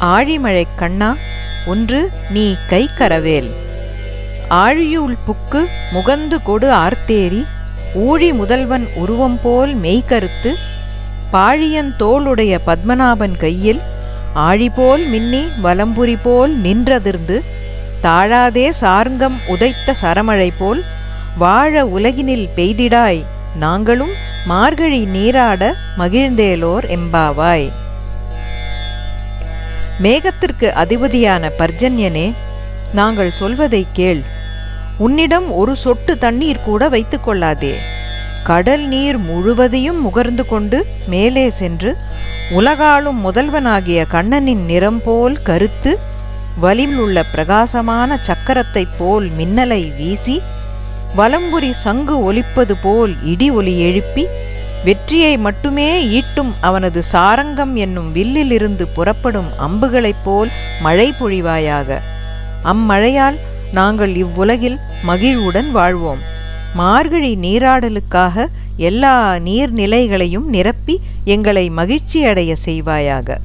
ஆழிமழை கண்ணா ஒன்று நீ கைக்கரவேல் ஆழியூல் புக்கு முகந்து கொடு ஆர்த்தேரி ஊழி முதல்வன் உருவம் போல் மெய்கருத்து பாழியன் தோளுடைய பத்மநாபன் கையில் ஆழிபோல் மின்னி வலம்புரி போல் நின்றதிர்ந்து. தாழாதே சார்ங்கம் உதைத்த சரமழை போல் வாழ உலகினில் பெய்திடாய் நாங்களும் மார்கழி நீராட மகிழ்ந்தேலோர் எம்பாவாய். மேகத்திற்கு அதிபதியான பர்ஜன்யனே நாங்கள் சொல்வதை கேள். உன்னிடம் ஒரு சொட்டு தண்ணீர் கூட வைத்துக்கொள்ளாதே கடல் நீர் முழுவதையும் முகர்ந்து கொண்டு மேலே சென்று உலகாளும் முதல்வனாகிய கண்ணனின் நிறம் போல் கருத்து வலியுள்ள பிரகாசமான சக்கரத்தைப் போல் மின்னலை வீசி வலம்புரி சங்கு ஒலிப்பது போல் இடி ஒலி எழுப்பி வெற்றியை மட்டுமே ஈட்டும் அவனது சாரங்கம் என்னும் வில்லிலிருந்து புறப்படும் அம்புகளைப் போல் மழை பொழிவாயாக. அம்மழையால் நாங்கள் இவ்வுலகில் மகிழ்வுடன் வாழ்வோம். மார்கழி நீராடலுக்காக எல்லா நீர்நிலைகளையும் நிரப்பி எங்களை மகிழ்ச்சியடைய செய்வாயாக.